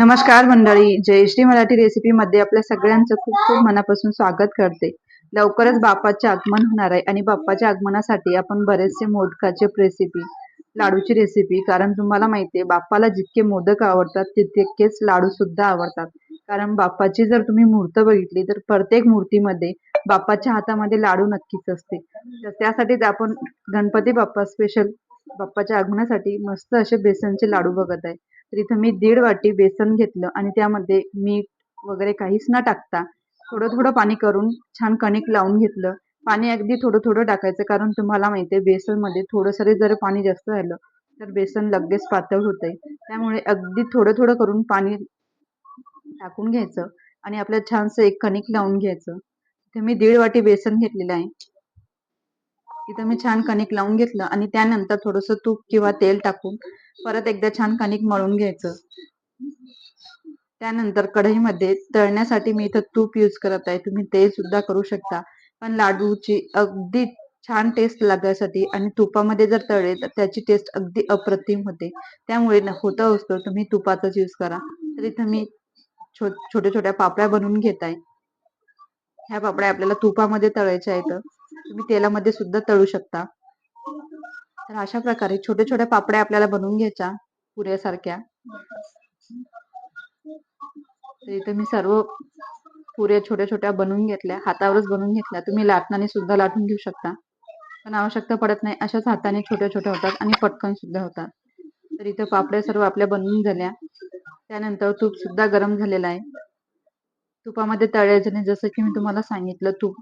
नमस्कार मंडळी जयश्री मराठी रेसिपी मध्ये आपल्या सगळ्यांचं खूप खूप मनापासून स्वागत करते. लवकरच बाप्पाचे आगमन होणार आहे आणि बाप्पाच्या आगमनासाठी आपण बरेचसे मोदकाचे रेसिपी लाडूची रेसिपी कारण तुम्हाला माहितीये बाप्पाला जितके मोदक आवडतात तितकेच लाडू सुद्धा आवडतात. कारण बाप्पाची जर तुम्ही मूर्त बघितली तर प्रत्येक मूर्तीमध्ये बाप्पाच्या हातामध्ये लाडू नक्कीच असते. तर त्यासाठीच आपण गणपती बाप्पा स्पेशल बाप्पाच्या आगमनासाठी मस्त असे बेसनचे लाडू बघत आहे. तर इथं मी दीड वाटी बेसन घेतलं आणि त्यामध्ये मीठ वगैरे काहीच न टाकता थोडं थोडं पाणी करून छान कणिक लावून घेतलं. पाणी अगदी थोडं थोडं टाकायचं कारण तुम्हाला माहितीये बेसनमध्ये थोडंसं जर पाणी जास्त राहिलं तर बेसन लगेच पातळ होतंय. त्यामुळे अगदी थोडं थोडं करून पाणी टाकून घ्यायचं आणि आपलं छानसं एक कणिक लावून घ्यायचं. इथे मी दीड वाटी बेसन घेतलेलं आहे. इथं मी छान कणिक लावून घेतलं आणि त्यानंतर थोडस तूप किंवा तेल टाकून परत एकदा छान कणिक मळून घ्यायचं. त्यानंतर कढईमध्ये तळण्यासाठी मी इथं तूप यूज करत आहे. तुम्ही ते सुद्धा करू शकता. पण लाडूची अगदी छान टेस्ट लागायसाठी आणि तुपामध्ये जर तळले तर त्याची टेस्ट अगदी अप्रतिम होते. त्यामुळे होतं असतं तुम्ही तुपाचाच यूज करा. तर इथं मी छोट्या छोट्या पापड्या बनवून घेत आहे. ह्या पापड्या आपल्याला तुपामध्ये तळायच्या आहेत. तुम्ही तेलामध्ये सुद्धा तळू शकता. तर अशा प्रकारे छोट्या छोट्या पापड्या आपल्याला बनवून घ्यायच्या पुऱ्यासारख्या. तर इथे मी सर्व पुऱ्या छोट्या छोट्या बनवून घेतल्या. हातावरच बनवून घेतल्या. तुम्ही लाटणाने सुद्धा लाटून घेऊ शकता. पण आवश्यकता पडत नाही. अशाच हाताने छोट्या छोट्या होतात आणि पटकन सुद्धा होतात. तर इथं पापड्या सर्व आपल्या बनवून झाल्या. त्यानंतर तूप सुद्धा गरम झालेलं आहे. तुपामध्ये तळायचं जसं की मी तुम्हाला सांगितलं तूप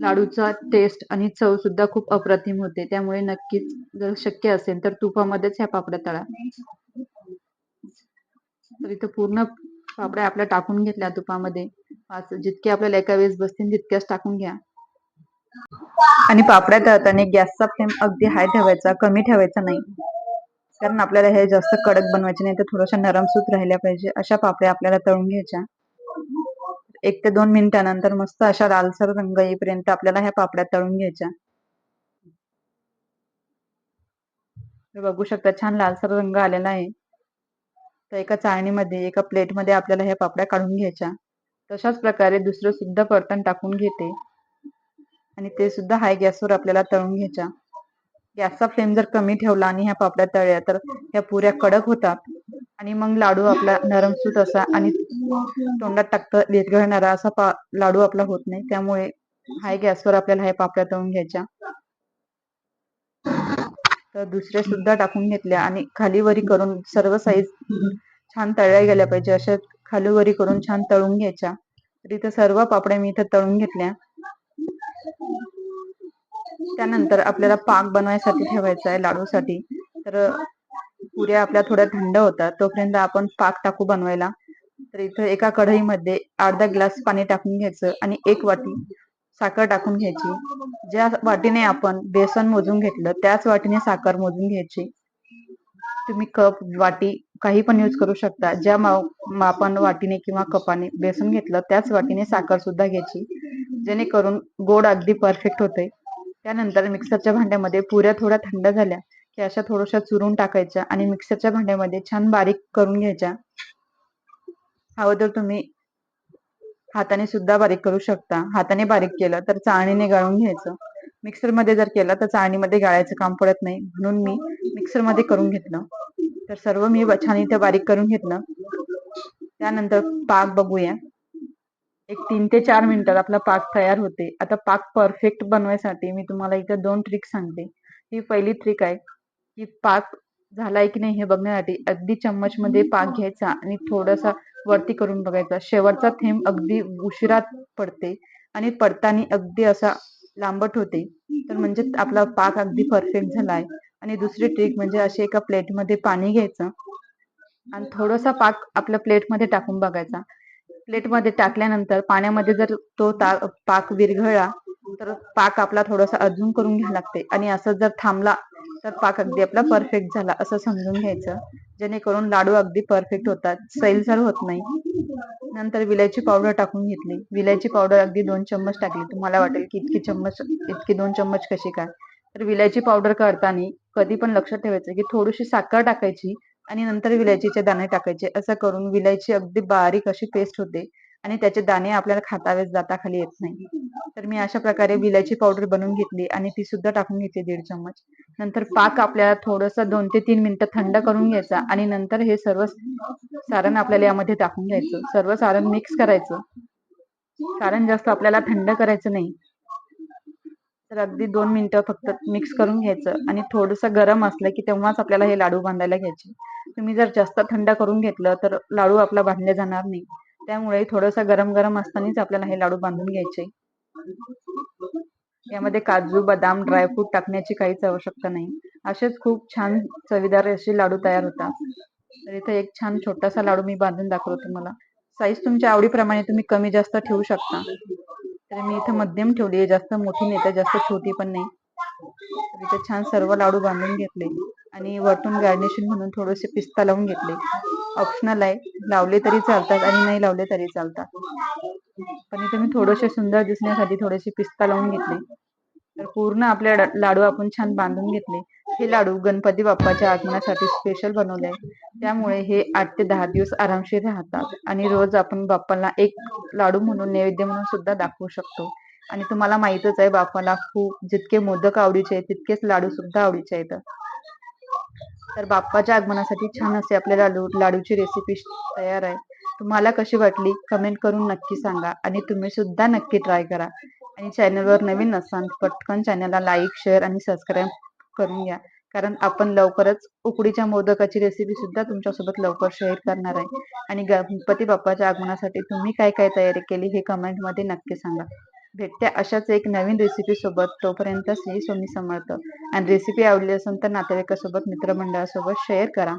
लाडूचा टेस्ट आणि चव सुद्धा खूप अप्रतिम होते. त्यामुळे नक्कीच जर शक्य असेल तर तुपामध्येच ह्या पापड्या तळा. तर इथं पूर्ण पापड्या आपल्या टाकून घेतल्या तुपामध्ये. पाच जितके आपल्याला एका वेळेस बसतील तितक्याच टाकून घ्या. आणि पापड्या तळताना गॅसचा फ्लेम अगदी हाय ठेवायचा कमी ठेवायचा नाही. कारण आपल्याला हे जास्त कडक बनवायचे नाही तर थोड्याशा नरम सूत राहिल्या पाहिजे. अशा पापड्या आपल्याला तळून घ्यायच्या. एक ते दोन मिनिटानंतर मस्त अशा लालसर रंग येईपर्यंत आपल्याला ह्या पापड्या तळून घ्यायच्या. बघू शकता छान लालसर रंग आलेला आहे. तर एका चाळणीमध्ये एका प्लेटमध्ये आपल्याला ह्या पापड्या काढून घ्यायच्या. तशाच प्रकारे दुसरं सुद्धा परतण टाकून घेते. आणि ते सुद्धा हाय गॅसवर आपल्याला तळून घ्यायच्या. गॅसचा फ्लेम जर कमी ठेवला आणि ह्या पापड्या तळल्या तर ह्या पुऱ्या कडक होतात. आणि मग लाडू आपला नरमसूत असा आणि तोंडात टाकतं विरघळणारा असा पा लाडू आपला होत नाही. त्यामुळे हाय गॅसवर आपल्याला हाय पापड्या तळून घ्यायच्या. तर दुसऱ्या सुद्धा टाकून घेतल्या आणि खाली वरी करून सर्व साईज छान तळल्या गेल्या पाहिजे. अशा खाली वरी करून छान तळून घ्यायच्या. तर इथं सर्व पापड्या मी इथं तळून घेतल्या. त्यानंतर आपल्याला पाक बनवायसाठी ठेवायचा आहे लाडूसाठी. तर पुऱ्या आपल्या थोड्या थंड होतात तोपर्यंत आपण पाक टाकू बनवायला. तर इथं एका कढईमध्ये अर्धा ग्लास पाणी टाकून घ्यायचं आणि एक वाटी साखर टाकून घ्यायची. ज्या वाटीने आपण बेसन मोजून घेतलं त्याच वाटीने साखर मोजून घ्यायची. तुम्ही कप वाटी काही पण यूज करू शकता. ज्या मापन वाटीने किंवा कपाने बेसन घेतलं त्याच वाटीने साखर सुद्धा घ्यायची. जेणेकरून गोड अगदी परफेक्ट होते. त्यानंतर मिक्सरच्या भांड्यामध्ये पुऱ्या थोड्या थंड झाल्या. त्या अशा थोड्याशा चुरून टाकायच्या आणि मिक्सरच्या भांड्यामध्ये छान बारीक करून घ्यायच्या. हवं तर तुम्ही हाताने सुद्धा बारीक करू शकता. हाताने बारीक केलं तर चाळणीने गाळून घ्यायचं. मिक्सरमध्ये जर केलं तर चाळणीमध्ये गाळायचं काम पडत नाही. म्हणून मी मिक्सरमध्ये करून घेतलं. तर सर्व मी छान इथे बारीक करून घेतलं. त्यानंतर पाक बघूया. एक तीन ते चार मिनिटात आपला पाक तयार होते. आता पाक परफेक्ट बनवायसाठी मी तुम्हाला इथं दोन ट्रिक सांगते. ही पहिली ट्रिक आहे. की पाक झालाय की नाही हे बघण्यासाठी अगदी चम्मच मध्ये पाक घ्यायचा आणि थोडासा वरती करून बघायचा. शेवटचा थेंब अगदी उशिरात पडते आणि पडताना अगदी असा लांबट होते. तर म्हणजे आपला पाक अगदी परफेक्ट झालाय. आणि दुसरी ट्रिक म्हणजे असे एका प्लेटमध्ये पाणी घ्यायचं आणि थोडासा पाक आपल्या प्लेटमध्ये टाकून बघायचा. प्लेटमध्ये टाकल्यानंतर पाण्यामध्ये जर तो पाक विरघळला तर पाक आपला थोडासा अजून करून घ्यावा लागते. आणि असं जर थांबला तर पाक अगदी आपला परफेक्ट झाला असं समजून घ्यायचं. जेणेकरून लाडू अगदी परफेक्ट होतात. सैलसर होत नाही. नंतर विलायची पावडर टाकून घेतली. विलायची पावडर अगदी दोन चम्मच टाकली. तुम्हाला वाटेल की इतकी चम्मच इतकी दोन चम्मच कशी काय. तर विलायची पावडर करताना कधी पण लक्षात ठेवायचं की थोडीशी साखर टाकायची आणि नंतर विलायचीचे दाणे टाकायचे. असं करून विलायची अगदी बारीक अशी पेस्ट होते. आणि त्याचे दाणे आपल्याला खातावेत जाता खाली येत नाही. तर मी अशा प्रकारे विलायची पावडर बनवून घेतली आणि ती सुद्धा टाकून घेते दीड चम्मच. नंतर पाक आपल्याला थोडस दोन ते तीन मिनिटं थंड करून घ्यायचा आणि नंतर हे सर्व सारण आपल्याला यामध्ये टाकून घ्यायचं. सर्व सारण मिक्स करायचं. सारण जास्त आपल्याला थंड करायचं नाही. तर अगदी दोन मिनिटं फक्त मिक्स करून घ्यायचं आणि थोडस गरम असलं की तेव्हाच आपल्याला हे लाडू बांधायला घ्यायचे. तुम्ही जर जास्त थंड करून घेतलं तर लाडू आपला बांधले जाणार नाही. त्यामुळे थोडंसं गरम गरम असतानाच आपल्याला हे लाडू बांधून घ्यायचे. यामध्ये काजू बदाम ड्रायफ्रूट टाकण्याची काहीच आवश्यकता नाही. असेच खूप छान चवीदार असे लाडू तयार होतात. तर इथे एक छान छोटासा लाडू मी बांधून दाखवतो तुम्हाला. साईज तुमच्या आवडीप्रमाणे तुम्ही कमी जास्त ठेवू शकता. तर मी इथे मध्यम ठेवली आहे. जास्त मोठी नाही तर जास्त छोटी पण नाही. तर इथे छान सर्व लाडू बांधून घेतले. आणि वरतून गार्निशिंग म्हणून थोडेसे पिस्ता लावून घेतले. ऑप्शनल आहे. लावले तरी चालतात आणि नाही लावले तरी चालतात. पण इथे मी थोडेसे सुंदर दिसण्यासाठी थोडेसे पिस्ता लावून घेतले. तर पूर्ण आपले लाडू आपण छान बांधून घेतले. हे लाडू गणपती बाप्पाच्या आगमनासाठी स्पेशल बनवले आहे त्यामुळे हे आठ ते दहा दिवस आरामशीर राहतात. आणि रोज आपण बाप्पाला एक लाडू म्हणून नैवेद्य म्हणून सुद्धा दाखवू शकतो. आणि तुम्हाला माहितच आहे बाप्पाला खूप जितके मोदक आवडीचे आहेत तितकेच लाडू सुद्धा आवडीचे आहेत. तर बाप्पाच्या आगमनासाठी छान असे आपल्या लाडू लाडूची रेसिपी तयार आहे. तुम्हाला कशी वाटली? कमेंट करून नक्की सांगा आणि तुम्ही सुद्धा नक्की ट्राय करा. आणि चॅनलवर नवीन असाल पटकन चॅनलला लाईक शेअर आणि सबस्क्राईब करून घ्या. कारण आपण लवकरच उकडीच्या मोदकाची रेसिपी सुद्धा तुमच्यासोबत लवकर शेअर करणार आहे. आणि गणपती बाप्पाच्या आगमनासाठी तुम्ही काय काय तयारी केली हे कमेंटमध्ये नक्की सांगा. भेटते. अशाच एक नवीन रेसिपी सोबत तोपर्यंत श्री स्वामी समर्थ. आणि रेसिपी आवडली असेल तर नातेवाईकासोबत मित्रमंडळासोबत शेअर करा.